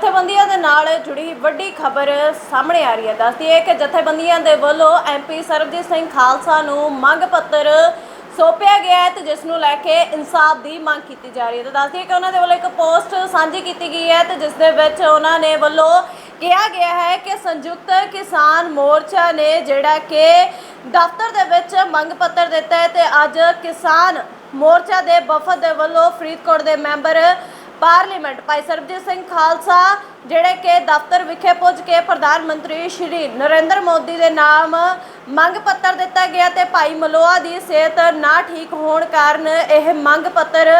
ਜਥੇਬੰਦੀਆਂ ਦੇ ਨਾਲ ਜੁੜੀ ਵੱਡੀ ਖਬਰ ਸਾਹਮਣੇ ਆ ਰਹੀ ਹੈ। ਦੱਸਦੀ ਹੈ ਕਿ ਜਥੇਬੰਦੀਆਂ ਦੇ ਵੱਲੋਂ ਐਮਪੀ ਸਰਬਜੀਤ ਸਿੰਘ ਖਾਲਸਾ ਨੂੰ ਮੰਗ ਪੱਤਰ ਸੌਂਪਿਆ ਗਿਆ ਹੈ ਤੇ ਜਿਸ ਨੂੰ ਲੈ ਕੇ ਇਨਸਾਫ ਦੀ ਮੰਗ ਕੀਤੀ ਜਾ ਰਹੀ ਹੈ। ਤੇ ਦੱਸਦੀ ਹੈ ਕਿ ਉਹਨਾਂ ਦੇ ਵੱਲੋਂ ਇੱਕ ਪੋਸਟ ਸਾਂਝੀ ਕੀਤੀ ਗਈ ਹੈ ਤੇ ਜਿਸ ਦੇ ਵਿੱਚ ਉਹਨਾਂ ਨੇ ਵੱਲੋਂ ਕਿਹਾ ਗਿਆ ਹੈ ਕਿ ਸੰਯੁਕਤ ਕਿਸਾਨ ਮੋਰਚਾ ਨੇ ਜਿਹੜਾ ਕਿ ਦਫ਼ਤਰ ਦੇ ਵਿੱਚ ਮੰਗ ਪੱਤਰ ਦਿੱਤਾ ਹੈ ਤੇ ਅੱਜ ਕਿਸਾਨ ਮੋਰਚਾ ਦੇ ਵਫਦ ਦੇ ਵੱਲੋਂ ਫਰੀਦਕੋਟ ਦੇ ਮੈਂਬਰ ਪਾਰਲੀਮੈਂਟ ਭਾਈ ਸਰਬਜੀਤ ਸਿੰਘ ਖਾਲਸਾ, ਜਿਹੜੇ ਕਿ ਦਫ਼ਤਰ ਵਿਖੇ ਪੁੱਜ ਕੇ ਪ੍ਰਧਾਨ ਮੰਤਰੀ ਸ਼੍ਰੀ ਨਰਿੰਦਰ ਮੋਦੀ ਦੇ ਨਾਮ ਮੰਗ ਪੱਤਰ ਦਿੱਤਾ ਗਿਆ ਤੇ ਭਾਈ ਮਲੋਆ ਦੀ ਸਿਹਤ ਨਾ ਠੀਕ ਹੋਣ ਕਾਰਨ ਇਹ ਮੰਗ ਪੱਤਰ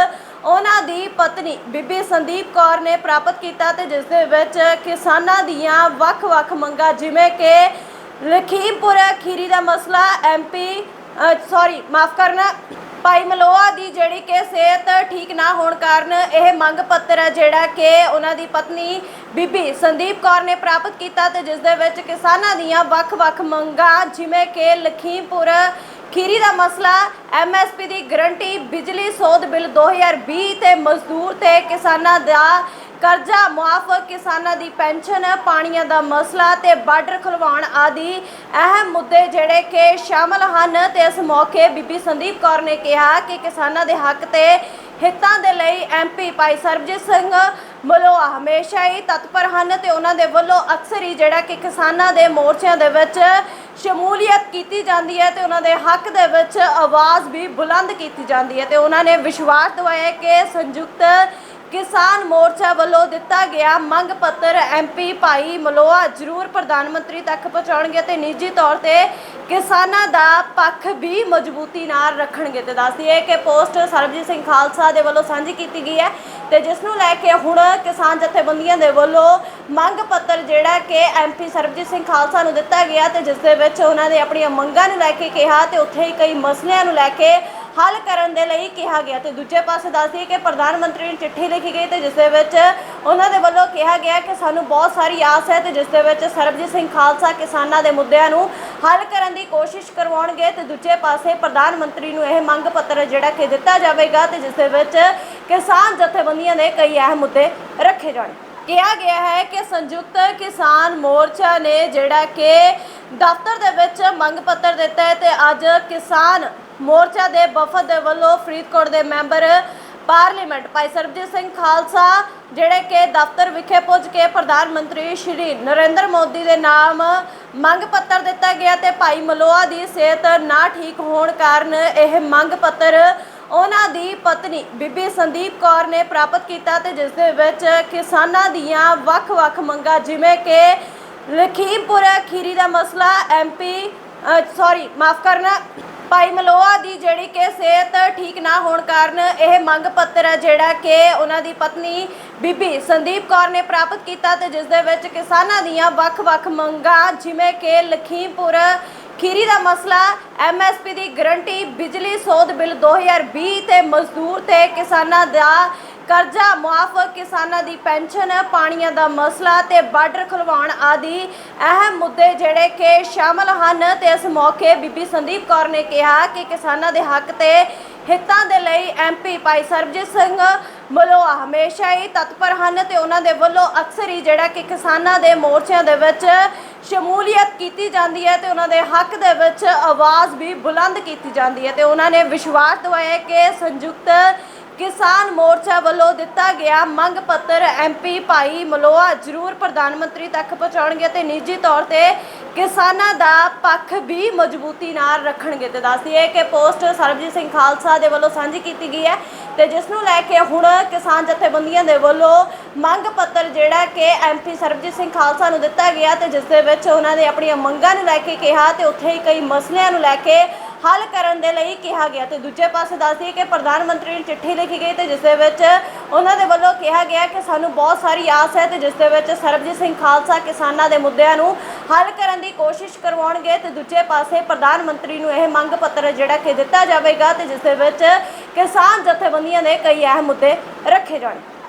ਉਹਨਾਂ ਦੀ ਪਤਨੀ ਬੀਬੀ ਸੰਦੀਪ ਕੌਰ ਨੇ ਪ੍ਰਾਪਤ ਕੀਤਾ ਤੇ ਜਿਸ ਦੇ ਵਿੱਚ ਕਿਸਾਨਾਂ ਦੀਆਂ ਵੱਖ-ਵੱਖ ਮੰਗਾਂ, ਜਿਵੇਂ ਕਿ ਲਖੀਮਪੁਰ ਖੀਰੀ ਦਾ ਮਸਲਾ ਐਮਪੀ ਸੌਰੀ ਮਾਫ ਕਰਨਾ ਭਾਈ ਮਲੋਆ ਦੀ ਜਿਹੜੀ ਕਿ ਸਿਹਤ ਠੀਕ ਨਾ ਹੋਣ ਕਾਰਨ ਇਹ ਮੰਗ ਪੱਤਰ ਹੈ ਜਿਹੜਾ ਕਿ ਉਹਨਾਂ ਦੀ ਪਤਨੀ ਬੀਬੀ ਸੰਦੀਪ ਕੌਰ ਨੇ ਪ੍ਰਾਪਤ ਕੀਤਾ ਤੇ ਜਿਸ ਦੇ ਵਿੱਚ ਕਿਸਾਨਾਂ ਦੀਆਂ ਵੱਖ-ਵੱਖ ਮੰਗਾਂ, ਜਿਵੇਂ ਕਿ ਲਖੀਮਪੁਰ ਖੀਰੀ ਦਾ ਮਸਲਾ ਐਮਐਸਪੀ ਦੀ ਗਰੰਟੀ, ਬਿਜਲੀ ਸੋਧ ਬਿੱਲ 2020 ਤੇ ਮਜ਼ਦੂਰ ਤੇ ਕਿਸਾਨਾਂ ਦਾ ਕਰਜ਼ਾ ਮੁਆਫ ਕਿਸਾਨਾਂ ਦੀ ਪੈਨਸ਼ਨ, ਪਾਣੀਆਂ ਦਾ ਮਸਲਾ ਤੇ ਬਾਰਡਰ ਖੁਲਵਾਉਣ ਆਦਿ ਅਹਿਮ ਮੁੱਦੇ ਜਿਹੜੇ ਕਿ ਸ਼ਾਮਲ ਹਨ ਤੇ ਇਸ ਮੌਕੇ ਬੀਬੀ ਸੰਦੀਪ ਕੌਰ ਨੇ ਕਿਹਾ ਕਿ ਕਿਸਾਨਾਂ ਦੇ ਹੱਕ ਤੇ ਹਿੱਤਾਂ ਦੇ ਲਈ ਐਮਪੀ ਭਾਈ ਸਰਬਜੀਤ ਸਿੰਘ ਮਲੋਆ ਹਮੇਸ਼ਾ ਹੀ ਤਤਪਰ ਹਨ ਤੇ ਉਹਨਾਂ ਦੇ ਵੱਲੋਂ ਅਕਸਰ ਹੀ ਜਿਹੜਾ ਕਿ ਕਿਸਾਨਾਂ ਦੇ ਮੋਰਚਿਆਂ ਦੇ ਵਿੱਚ ਸ਼ਮੂਲੀਅਤ ਕੀਤੀ ਜਾਂਦੀ ਹੈ ਤੇ ਉਹਨਾਂ ਦੇ ਹੱਕ ਦੇ ਵਿੱਚ ਆਵਾਜ਼ ਵੀ ਬੁਲੰਦ ਕੀਤੀ ਜਾਂਦੀ ਹੈ ਤੇ ਉਹਨਾਂ ਨੇ ਵਿਸ਼ਵਾਸ ਦਿਵਾਇਆ ਕਿ ਸੰਯੁਕਤ ਕਿਸਾਨ ਮੋਰਚਾ ਵੱਲੋਂ ਦਿੱਤਾ ਗਿਆ ਮੰਗ ਪੱਤਰ ਐਮਪੀ ਭਾਈ ਮਲੋਆ ਜ਼ਰੂਰ ਪ੍ਰਧਾਨ ਮੰਤਰੀ ਤੱਕ ਪਹੁੰਚਾਉਣਗੇ ਤੇ ਨਿੱਜੀ ਤੌਰ ਤੇ ਕਿਸਾਨਾਂ ਦਾ ਪੱਖ ਵੀ ਮਜ਼ਬੂਤੀ ਨਾਲ ਰੱਖਣਗੇ ਤੇ ਦੱਸਦੀ ਹੈ ਕਿ ਪੋਸਟ ਸਰਬਜੀਤ ਸਿੰਘ ਖਾਲਸਾ ਦੇ ਵੱਲੋਂ ਸਾਂਝੀ ਕੀਤੀ ਗਈ ਹੈ ਤੇ ਜਿਸ ਨੂੰ ਲੈ ਕੇ ਹੁਣ ਕਿਸਾਨ ਜਥੇਬੰਦੀਆਂ ਦੇ ਵੱਲੋਂ ਮੰਗ ਪੱਤਰ ਜਿਹੜਾ ਕਿ ਐਮਪੀ ਸਰਬਜੀਤ ਸਿੰਘ ਖਾਲਸਾ ਨੂੰ ਦਿੱਤਾ ਗਿਆ ਤੇ ਜਿਸ ਦੇ ਵਿੱਚ ਉਹਨਾਂ ਨੇ ਆਪਣੀਆਂ ਮੰਗਾਂ ਨੂੰ ਲੈ ਕੇ ਕਿਹਾ ਤੇ ਉੱਥੇ ਹੀ ਕਈ ਮਸਲਿਆਂ ਨੂੰ ਲੈ ਕੇ ਹੱਲ ਕਰਨ ਦੇ ਲਈ ਕਿਹਾ ਗਿਆ ਤੇ ਦੂਜੇ ਪਾਸੇ ਦੱਸਦੀ ਕਿ ਪ੍ਰਧਾਨ ਮੰਤਰੀ ਨੂੰ ਚਿੱਠੀ ਲਿਖੀ ਗਈ ਤੇ ਜਿਸ ਦੇ ਵਿੱਚ ਉਹਨਾਂ ਦੇ ਵੱਲੋਂ ਕਿਹਾ ਗਿਆ ਕਿ ਸਾਨੂੰ ਬਹੁਤ ਸਾਰੀ ਆਸ ਹੈ ਤੇ ਜਿਸ ਦੇ ਵਿੱਚ ਸਰਬਜੀਤ ਸਿੰਘ ਖਾਲਸਾ ਕਿਸਾਨਾਂ ਦੇ ਮੁੱਦਿਆਂ ਨੂੰ ਹੱਲ ਕਰਨ ਦੀ ਕੋਸ਼ਿਸ਼ ਕਰਵਾਉਣਗੇ ਤੇ ਦੂਜੇ ਪਾਸੇ ਪ੍ਰਧਾਨ ਮੰਤਰੀ ਨੂੰ ਇਹ ਮੰਗ ਪੱਤਰ ਜਿਹੜਾ ਕਿ ਦਿੱਤਾ ਜਾਵੇਗਾ ਤੇ ਜਿਸ ਦੇ ਵਿੱਚ ਕਿਸਾਨ ਜਥੇਬੰਦੀਆਂ ਦੇ ਕਈ ਅਹਿਮ ਮੁੱਦੇ ਰੱਖੇ ਜਾਣਗੇ ਕਿਹਾ ਗਿਆ ਹੈ ਕਿ ਸੰਯੁਕਤ ਕਿਸਾਨ ਮੋਰਚਾ ਨੇ ਜਿਹੜਾ ਕਿ ਦਫ਼ਤਰ ਦੇ ਵਿੱਚ ਮੰਗ ਪੱਤਰ ਦਿੱਤਾ ਹੈ ਤੇ ਅੱਜ ਕਿਸਾਨ ਮੋਰਚਾ ਦੇ ਵਫਦ ਦੇ ਵੱਲੋਂ ਫਰੀਦਕੋਟ ਦੇ ਮੈਂਬਰ ਪਾਰਲੀਮੈਂਟ ਭਾਈ ਸਰਬਜੀਤ ਸਿੰਘ ਖਾਲਸਾ, ਜਿਹੜੇ ਕਿ ਦਫ਼ਤਰ ਵਿਖੇ ਪੁੱਜ ਕੇ ਪ੍ਰਧਾਨ ਮੰਤਰੀ ਸ਼੍ਰੀ ਨਰਿੰਦਰ ਮੋਦੀ ਦੇ ਨਾਮ ਮੰਗ ਪੱਤਰ ਦਿੱਤਾ ਗਿਆ ਤੇ ਭਾਈ ਮਲੋਆ ਦੀ ਸਿਹਤ ਨਾ ਠੀਕ ਹੋਣ ਕਾਰਨ ਇਹ ਮੰਗ ਪੱਤਰ ਉਹਨਾਂ ਦੀ ਪਤਨੀ ਬੀਬੀ ਸੰਦੀਪ ਕੌਰ ਨੇ ਪ੍ਰਾਪਤ ਕੀਤਾ ਤੇ ਜਿਸ ਦੇ ਵਿੱਚ ਕਿਸਾਨਾਂ ਦੀਆਂ ਵੱਖ-ਵੱਖ ਮੰਗਾਂ, ਜਿਵੇਂ ਕਿ ਲਖੀਮਪੁਰ ਖੀਰੀ ਦਾ ਮਸਲਾ ਐਮਪੀ ਸੌਰੀ ਮਾਫ ਕਰਨਾ ਭਾਈ ਮਲੋਆ ਦੀ ਜਿਹੜੀ ਕਿ ਸਿਹਤ ਠੀਕ ਨਾ ਹੋਣ ਕਾਰਨ ਇਹ ਮੰਗ ਪੱਤਰ ਹੈ ਜਿਹੜਾ ਕਿ ਉਹਨਾਂ ਦੀ ਪਤਨੀ ਬੀਬੀ ਸੰਦੀਪ ਕੌਰ ਨੇ ਪ੍ਰਾਪਤ ਕੀਤਾ ਤੇ ਜਿਸ ਦੇ ਵਿੱਚ ਕਿਸਾਨਾਂ ਦੀਆਂ ਵੱਖ-ਵੱਖ ਮੰਗਾਂ, ਜਿਵੇਂ ਕਿ ਲਖੀਮਪੁਰ ਖੀਰੀ ਦਾ ਮਸਲਾ ਐਮਐਸਪੀ ਦੀ ਗਰੰਟੀ, ਬਿਜਲੀ ਸੋਧ ਬਿੱਲ 2020 ਤੇ ਮਜ਼ਦੂਰ ਤੇ ਕਿਸਾਨਾਂ ਦਾ ਕਰਜ਼ਾ ਮੁਆਫ ਕਿਸਾਨਾਂ ਦੀ ਪੈਨਸ਼ਨ, ਪਾਣੀਆਂ ਦਾ ਮਸਲਾ ਤੇ ਬਾਰਡਰ ਖੁਲਵਾਉਣ ਆਦਿ ਅਹਿਮ ਮੁੱਦੇ ਜਿਹੜੇ ਕਿ ਸ਼ਾਮਲ ਹਨ ਤੇ ਇਸ ਮੌਕੇ ਬੀਬੀ ਸੰਦੀਪ ਕੌਰ ਨੇ ਕਿਹਾ ਕਿ ਕਿਸਾਨਾਂ ਦੇ ਹੱਕ ਤੇ ਹਿੱਤਾਂ ਦੇ ਲਈ ਐਮਪੀ ਭਾਈ ਸਰਬਜੀਤ ਸਿੰਘ ਮਲੋਆ ਹਮੇਸ਼ਾ ਹੀ ਤਤਪਰ ਹਨ ਤੇ ਉਹਨਾਂ ਦੇ ਵੱਲੋਂ ਅਕਸਰ ਹੀ ਜਿਹੜਾ ਕਿ ਕਿਸਾਨਾਂ ਦੇ ਮੋਰਚਿਆਂ ਦੇ ਵਿੱਚ ਸ਼ਮੂਲੀਅਤ ਕੀਤੀ ਜਾਂਦੀ ਹੈ ਤੇ ਉਹਨਾਂ ਦੇ ਹੱਕ ਦੇ ਵਿੱਚ ਆਵਾਜ਼ ਵੀ ਬੁਲੰਦ ਕੀਤੀ ਜਾਂਦੀ ਹੈ ਤੇ ਉਹਨਾਂ ਨੇ ਵਿਸ਼ਵਾਸ ਦਿਵਾਇਆ ਕਿ ਸੰਯੁਕਤ ਕਿਸਾਨ ਮੋਰਚਾ ਵੱਲੋਂ ਦਿੱਤਾ ਗਿਆ ਮੰਗ ਪੱਤਰ ਐਮਪੀ ਭਾਈ ਮਲੋਆ ਜ਼ਰੂਰ ਪ੍ਰਧਾਨ ਮੰਤਰੀ ਤੱਕ ਪਹੁੰਚਾਉਣਗੇ ਤੇ ਨਿੱਜੀ ਤੌਰ ਤੇ ਕਿਸਾਨਾਂ ਦਾ ਪੱਖ ਵੀ ਮਜ਼ਬੂਤੀ ਨਾਲ ਰੱਖਣਗੇ ਤੇ ਦੱਸਦੀ ਹੈ ਕਿ ਪੋਸਟ ਸਰਬਜੀਤ ਸਿੰਘ ਖਾਲਸਾ ਦੇ ਵੱਲੋਂ ਸਾਂਝੀ ਕੀਤੀ ਗਈ ਹੈ ਤੇ ਜਿਸ ਨੂੰ ਲੈ ਕੇ ਹੁਣ ਕਿਸਾਨ ਜਥੇਬੰਦੀਆਂ ਦੇ ਵੱਲੋਂ ਮੰਗ ਪੱਤਰ ਜਿਹੜਾ ਕਿ ਐਮਪੀ ਸਰਬਜੀਤ ਸਿੰਘ ਖਾਲਸਾ ਨੂੰ ਦਿੱਤਾ ਗਿਆ ਤੇ ਜਿਸ ਦੇ ਵਿੱਚ ਉਹਨਾਂ ਨੇ ਆਪਣੀਆਂ ਮੰਗਾਂ ਨੂੰ ਲੈ ਕੇ ਕਿਹਾ ਤੇ ਉੱਥੇ ਹੀ ਕਈ ਮਸਲਿਆਂ ਨੂੰ ਲੈ ਕੇ ਹੱਲ ਕਰਨ ਦੇ ਲਈ ਕਿਹਾ ਗਿਆ ਤੇ ਦੂਜੇ ਪਾਸੇ ਦੱਸਦੀ ਕਿ ਪ੍ਰਧਾਨ ਮੰਤਰੀ ਨੂੰ ਚਿੱਠੀ ਲਿਖੀ ਗਈ ਤੇ ਜਿਸ ਦੇ ਵਿੱਚ ਉਹਨਾਂ ਦੇ ਵੱਲੋਂ ਕਿਹਾ ਗਿਆ ਕਿ ਸਾਨੂੰ ਬਹੁਤ ਸਾਰੀ ਆਸ ਹੈ ਤੇ ਜਿਸ ਦੇ ਵਿੱਚ ਸਰਬਜੀਤ ਸਿੰਘ ਖਾਲਸਾ ਕਿਸਾਨਾਂ ਦੇ ਮੁੱਦਿਆਂ ਨੂੰ ਹੱਲ ਕਰਨ ਦੀ ਕੋਸ਼ਿਸ਼ ਕਰਵਾਉਣਗੇ ਤੇ ਦੂਜੇ ਪਾਸੇ ਪ੍ਰਧਾਨ ਮੰਤਰੀ ਨੂੰ ਇਹ ਮੰਗ ਪੱਤਰ ਜਿਹੜਾ ਕਿ ਦਿੱਤਾ ਜਾਵੇਗਾ ਤੇ ਜਿਸ ਦੇ ਵਿੱਚ ਕਿਸਾਨ ਜਥੇਬੰਦੀਆਂ ਦੇ ਕਈ ਅਹਿਮ ਮੁੱਦੇ ਰੱਖੇ ਜਾਣਗੇ।